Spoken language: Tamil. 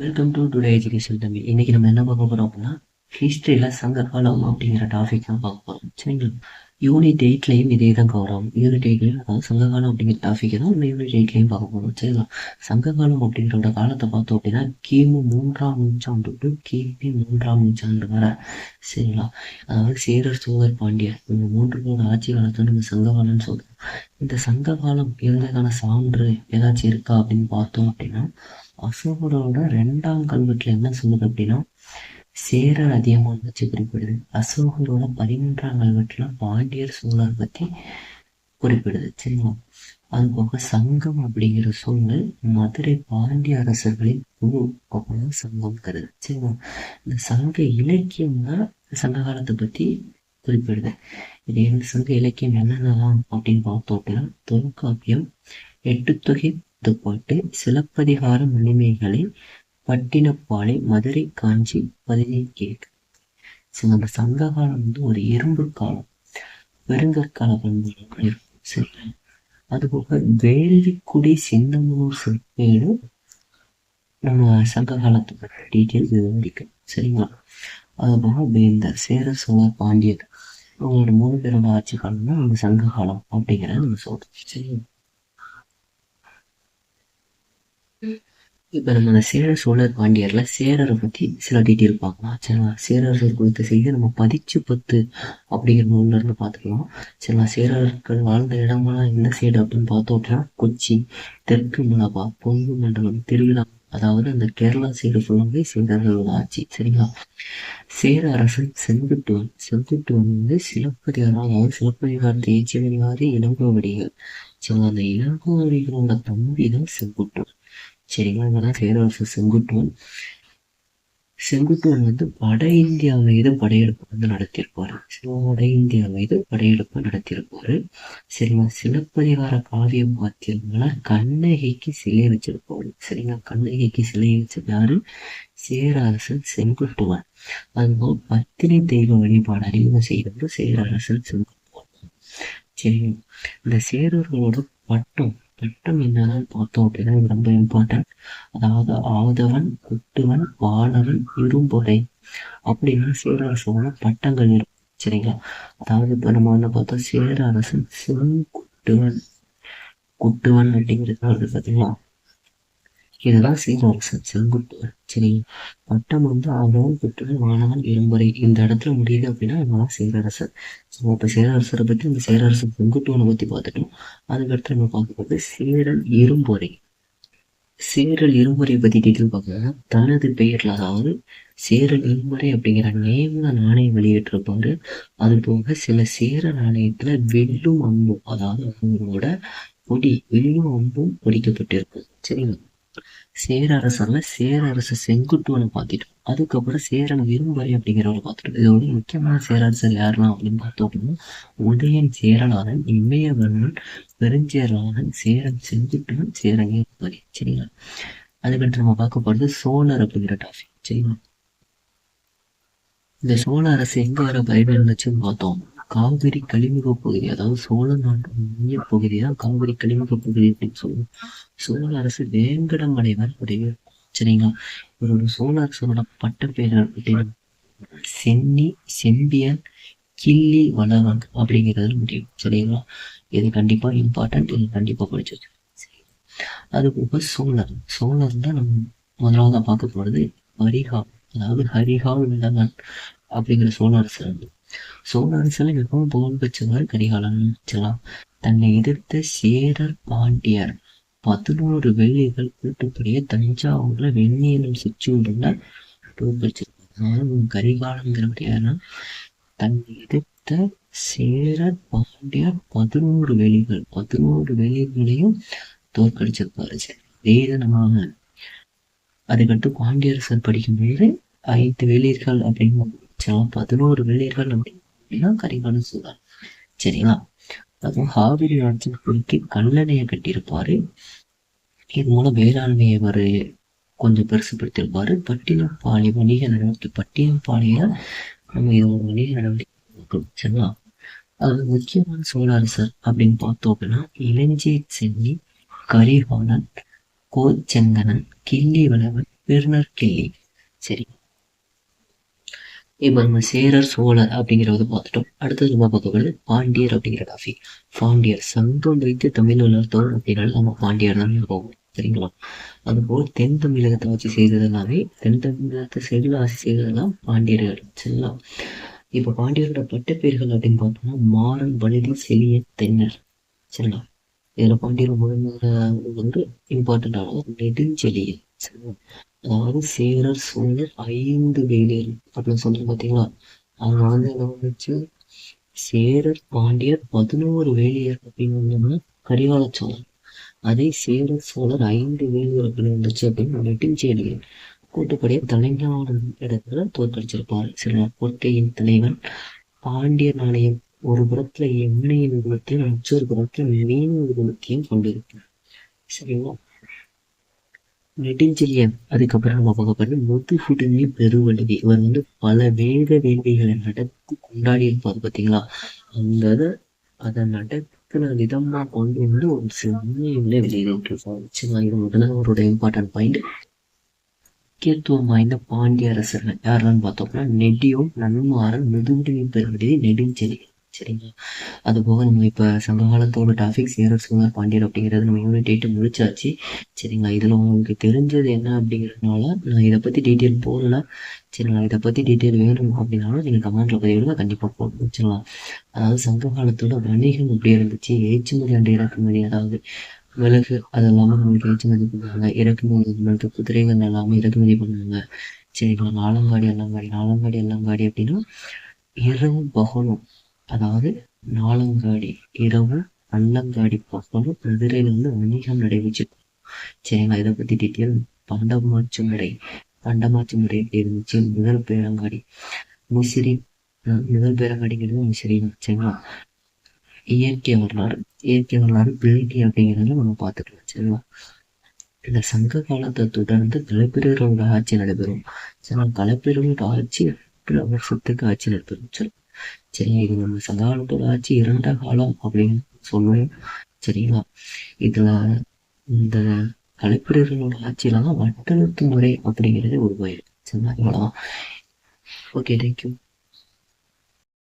வெல்கம் டு டுடே எஜுகேஷன் தம்பி இன்னைக்கு நம்ம என்ன பார்க்க போகிறோம் அப்படின்னா ஹிஸ்ட்ரியில் சங்க காலம் அப்படிங்கிற டாபிக் தான் பார்க்க போகிறோம் சரிங்களா? யூனிட் எயிட்லேயும் இதே தான் கவர் யூனிட் எயிட்லையும் அதாவது சங்ககாலம் அப்படிங்கிற டாபிக் தான் நம்ம யூனிட் எயிட்லேயும் பார்க்க போகிறோம் சரிங்களா? சங்ககாலம் அப்படிங்கிற காலத்தை பார்த்தோம் அப்படின்னா கிமு மூன்றாம் நூற்றாண்டு டு கிபி மூன்றாம் நூற்றாண்டு வர. சரிங்களா? அதாவது சேரர் சோழர் பாண்டியர் இந்த மூன்று பேரோட ஆட்சி காலத்தை நம்ம சங்ககாலம்னு சொல்கிறோம் இந்த சங்ககாலம் இருந்ததுக்கான சான்று ஏதாச்சும் இருக்கா அப்படின்னு பார்த்தோம் அப்படின்னா அசோகரோட ரெண்டாம் கல்வெட்டில் என்ன சொல்லுது அப்படின்னா சேரர் அதிகமாக வச்சு குறிப்பிடுது. அசோகரோட பதிமூன்றாம் கல்வெட்டுலாம் பாண்டியர் சோழர் பத்தி குறிப்பிடுது. சரிங்களா? அது போக சங்கம் அப்படிங்கிற சொல் மதுரை பாண்டிய அரசர்களின் குழு அப்படின்னு சங்கம் கருது. சரிங்களா? இந்த சங்க இலக்கியம் தான் சங்க காலத்தை பத்தி குறிப்பிடுது. இது என்ன சங்க இலக்கியம் என்னென்னலாம் அப்படின்னு பார்த்தோம் அப்படின்னா தொல்காப்பியம் எட்டுத்தொகை துப்பாட்டு சிலப்பதிகார மணிமேகலை பட்டினப்பாலை மதுரை காஞ்சி பதினை கேக்கு ஸோ நம்ம சங்க காலம் வந்து ஒரு இரும்பு காலம். பெருங்கற்கால பண்புகள் இருக்கும் சரி அதுபோக வேள்விக்குடி சின்னமனூர் செப்பேடு நம்ம சங்க காலத்தை பற்றி டீட்டெயில்ஸ் விவரிக்கும் சரிங்களா? அதுபோக வேந்தர் சேர சோழர் பாண்டியர். அவங்களோட மூணு பேரோட ஆட்சி காலம்னா நம்ம சங்க காலம் அப்படிங்கிறத நம்ம சொல்றோம். சரிங்களா? இப்போ நம்ம அந்த சேர சோழர் பாண்டியரில் சேரரை பற்றி சில டீட்டெயில் பார்க்கலாம். சரிங்களா? சேரர்கள் கொடுத்த செய்தி நம்ம பதிச்சு பத்து அப்படிங்கிற நூல்ல இருந்து பார்த்துக்கலாம். சரிங்களா? சேரர்கள் வாழ்ந்த இடமெல்லாம் எந்த சைடு அப்படின்னு பார்த்தோம் அப்படின்னா கொச்சி தெற்கு மலபா பொங்கு மண்டலம் திருவிழா அதாவது அந்த கேரளா சைடு ஃபுல்லாகவே சேரர்களோட ஆட்சி. சரிங்களா? சேர அரசன் செங்குட்டுவன். செங்குட்டுவன் வந்து சிலப்பதிகாரம் அதாவது சிலப்பதிகாரத்தை ஏச்சியவனிவாதி இளங்கோவடிகள். சரிங்களா? அந்த இளங்கோவடிகளோட தம்பி தான் செங்குட்டுவன். சரிங்களா இதெல்லாம் சேரரசர் செங்குட்டுவன். செங்குட்டுவன் வந்து வட இந்தியா மீது படையெடுப்பு வந்து நடத்தியிருப்பாரு. வட இந்தியா மீது படையெடுப்பு நடத்தியிருப்பார். சரிங்களா சிலப்பதிகார காவியம் பார்த்தீங்கன்னா கண்ணகிக்கு சிலை வச்சிருப்பாரு. சரிங்களா? கண்ணகிக்கு சிலை வச்சது யாரு? சேரரசன் செங்குட்டுவன். அதுபோல் பத்தினி தெய்வ வழிபாடு அறிமுகம் செய்தவர் சேரரசன் செங்குட்டுவன். சரிங்களா இந்த சேரர்களோட பட்டம் திட்டம் என்னதான் பார்த்தோம் அப்படின்னா இது ரொம்ப இம்பார்ட்டன்ட் அதாவது ஆதவன் குட்டுவன் வானவன் இரும்பொறை அப்படின்னு சேரரசோட பட்டங்கள் இருக்கும் சரிங்களா? அதாவது இப்போ நம்ம வந்து பார்த்தோம் சேரரசன் சிவன் குட்டுவன். அப்படிங்கிறது வந்து பார்த்தீங்களா? இதெல்லாம் சேரரசன் செங்குட்டு சரி பட்டம் வந்து ஆதவன் பெற்று வானவன் இரும்பொறை இந்த இடத்துல முடியுது அப்படின்னா இவங்கதான் சேரரசர் ஸோ இப்போ சேரரசரை பற்றி இந்த சேரரசன் செங்குட்டுவனை பற்றி பார்த்துட்டோம். அதுக்கடுத்து நம்ம பார்க்கும்போது சேரல் இரும்பொறை. சேரல் இருமுறை பற்றி டீட்டெயில் பார்க்கணும்னா தனது பெயரில் அதாவது சேரல் இருமுறை அப்படிங்கிற நேமில் நாணயம் வெளியிட்டிருப்பாரு. அது போக சில சேர நாணயத்தில் வெள்ளும் அம்பும் அதாவது அவங்களோட கொடி வெள்ளும் அம்பும் பொடிக்கப்பட்டிருக்கு. சரிங்களா? சேரரசர்ல அரசர்ல செங்குட்டுவனை பார்த்துட்டோம் அதுக்கப்புறம் சேரன் இரும்பறை அப்படிங்கிறவரை பார்த்துட்டோம். இதோட முக்கியமான சேரரசர் யாரெல்லாம் அப்படின்னு பார்த்தோம் அப்படின்னா உதயன் சேரலாதன் இமயவர்மன் பெருஞ்சேரலாதன் சேரன் செங்குட்டுவன் சேரன் இரும்பறை சரிங்களா? அதுக்கடுத்து நம்ம பார்க்க போறது சோழர் அப்படிங்கிற டாபிக் சரிங்களா? இந்த சோழ அரசு எங்க வர பயிர் இருந்துச்சுன்னு பார்த்தோம். காவிரி கழிமுக பகுதி அதாவது சோழ நாட்டு மைய பகுதி தான் காவிரி கழிமுக பகுதி அப்படின்னு சொல்லுவோம். சோழ அரசு வேங்கடமலை வரை உடைய சரிங்களா? இவரோட சோழ அரசோட பட்ட பேர் அப்படின்னு சென்னி செம்பியன் கிள்ளி வளவன் அப்படிங்கிறது முடியும். சரிங்களா? இது கண்டிப்பா இம்பார்ட்டன்ட் இது கண்டிப்பா படிச்சிருக்கு அது போக சோழர். சோழர் தான் நம்ம முதலாவது பார்க்க போறது ஹரிகா அதாவது ஹரிகால் விலங்கன் அப்படிங்கிற சோழ அரசர் சோழ அரசில் மிகவும் புகழ் பெற்றவர் கரிகாலன் சொல்லலாம் தன்னை எதிர்த்த சேரர் பாண்டியர். பதினோரு வேலைகள் கூட்டுப்படியே தஞ்சாவூர்ல வெந்நீரில் சுற்றியுள்ள அதாவது கரிகாலங்கிறவர் யாருன்னா தன்னை எதிர்த்த சேரர் பாண்டியர் பதினோரு வேலிகள் பதினோரு வேலிகளையும் தோற்கடிச்சிருப்பாரு சரி நம்ம அதுக்கடுத்து பாண்டியரசர் படிக்கும்போது ஐந்து வேலியர்கள் அப்படின்னு பதினோரு வெள்ளியர்கள் அப்படின்னா கரிகாலன் சொல்றார் சரிங்களா? அதுவும் காவிரி ஆற்றின் குறுக்கே கல்லணையை கட்டியிருப்பாரு. இது மூலம் வேளாண்மையை அவர் கொஞ்சம் பெருசுப்படுத்தியிருப்பாரு. பட்டினப்பாளி வணிக நடவடிக்கை பட்டியம்பாளைய நம்ம இதோட வணிக நடவடிக்கை சரிங்களா? அது முக்கியமான சோழ சார் அப்படின்னு பார்த்தோம் அப்படின்னா இளஞ்சி சென்னி கரிகாலன் கோச்செங்கனன் கிள்ளி வளவன் பெருநர் கிள்ளி. சரி. இப்போ நம்ம சேரர் சோழர் அப்படிங்கிறத பார்த்துட்டோம். அடுத்தது நம்ம பார்க்க போகிறது பாண்டியர் அப்படிங்கிற டாபிக் பாண்டியர் சங்கம் வைத்து தமிழ் வளர்த்தோர் அப்படின்னாலும் நம்ம பாண்டியர் தான் போவோம் சரிங்களா? அதுபோல் தென் தமிழகத்தை வச்சு செய்தது எல்லாமே தென் தமிழகத்தை செல்ல ஆசி செய்ததெல்லாம் பாண்டியர்கள். சரிங்களா? இப்போ பாண்டியரோட பட்டப்பேர்கள் அப்படின்னு பார்த்தோம்னா மாறன் வலிதி செழிய தென்னர். சரிங்களா? இதில் பாண்டியர் முதல்ல வந்து இம்பார்ட்டண்ட் நெடுஞ்செழியன். சரிங்களா அதாவது சேரர் சோழர் ஐந்து வேலியர் அப்படின்னு சொல்றது பார்த்தீங்களா அவங்க வந்து என்ன வந்துச்சு சேரர் பாண்டியர் பதினோரு வேலியர் அப்படின்னு வந்தோம்னா கரிகால சோழர் அதே சேரர் சோழர் ஐந்து வேலியர் அப்படின்னு வந்துச்சு அப்படின்னு நெடுஞ்செழியன் கூட்டுப்படியாக தலைஞான இடத்துல தோற்கடிச்சிருப்பார். சில கோட்டையின் தலைவன் பாண்டிய நாணயம் ஒரு புறத்துல எண்ணெயின் குலத்தையும் மற்றொரு புறத்துல மீன் குலத்தையும் கொண்டிருக்கிறார். சரிங்களா? நெடுஞ்செழியன் அதுக்கப்புறம் நம்ம பார்க்க போறது முதுகுடுமி பெருவழுதி. இவர் வந்து பல வேக வேள்விகளை நடத்தி கொண்டாடி இருப்பார் பார்த்தீங்களா? அந்த அதை நடக்கிற விதமா கொண்டு வந்து ஒரு சின்ன வெளியிட்டிருப்பார் சரிங்களா இது முதல்ல அவரோட இம்பார்ட்டன்ட் பாயிண்ட் முக்கியத்துவம் வாய்ந்த பாண்டிய அரசர்கள் யாரெல்லாம் பார்த்தோம்னா நெடியும் நன்மாறன் முதுகுடுமி பெருவழுதி நெடுஞ்செழியன் சரிங்களா அது போக நம்ம இப்போ சங்க காலத்தோட டாபிக் சேரர் சுமார் பாண்டியர் அப்படிங்கிறது நம்ம யூனிட் எயிட்டு முடிச்சாச்சு. சரிங்களா? இதில் உங்களுக்கு தெரிஞ்சது என்ன அப்படிங்கிறதுனால நான் இதை பற்றி டீட்டெயில் போடல. சரிங்களா இதை பற்றி டீட்டெயில் வேணும் அப்படின்னாலும் நீங்கள் கமெண்ட்டில் பதிவிடுங்க. கண்டிப்பாக போடணும் சரிங்களா அதாவது சங்க காலத்தோட வணிகம் எப்படி இருந்துச்சு? ஏற்றுமதி அண்ட் இறக்குமதி அதாவது மிளகு அது நம்மளுக்கு ஏற்றுமதி பண்ணுவாங்க. இறக்குமதி நம்மளுக்கு குதிரைகள் எல்லாமே இறக்குமதி பண்ணுவாங்க. சரிங்களா? நாலங்காடி அல்லங்காடி நாலங்காடி அல்லங்காடி அப்படின்னா இரவும் பகலும் அதாவது நாலங்காடி இரவு அல்லங்காடி பகலும் மதுரையில் வந்து வணிகம் நடைபெற்றிருக்கும் சரிங்களா? இதை பற்றி டீட்டெயில் பண்டமாச்சு முறை பண்டமாச்சு முறை எப்படி இருந்துச்சு. முதல் பேரங்காடி மிசிறி முதல் பேரங்காடிங்கிறது மிசிறி சரிங்களா? இயற்கை வரலாறு இயற்கை வரலாறு பிள்ளைக்கு அப்படிங்கிறத நம்ம பார்த்துக்கலாம். சரிங்களா? இந்த சங்க காலத்தை தொடர்ந்து கலைப்பிரியர்களோட ஆட்சி நடைபெறும். சரிங்களா? கலைப்பிரியர்களோட ஆட்சி எட்டு வருஷத்துக்கு ஆட்சி நடைபெறும். சரி. சரி இது நம்ம சங்க ஆட்சி இரண்ட காலம் அப்படின்னு சொல்லுவோம் சரிங்களா? இதுல இந்த கலைப்பிரர்களோட ஆட்சியில தான் வட்டெழுத்து முறை அப்படிங்கிறது உருவாயிருக்கு. சரிங்களா? Okay thank you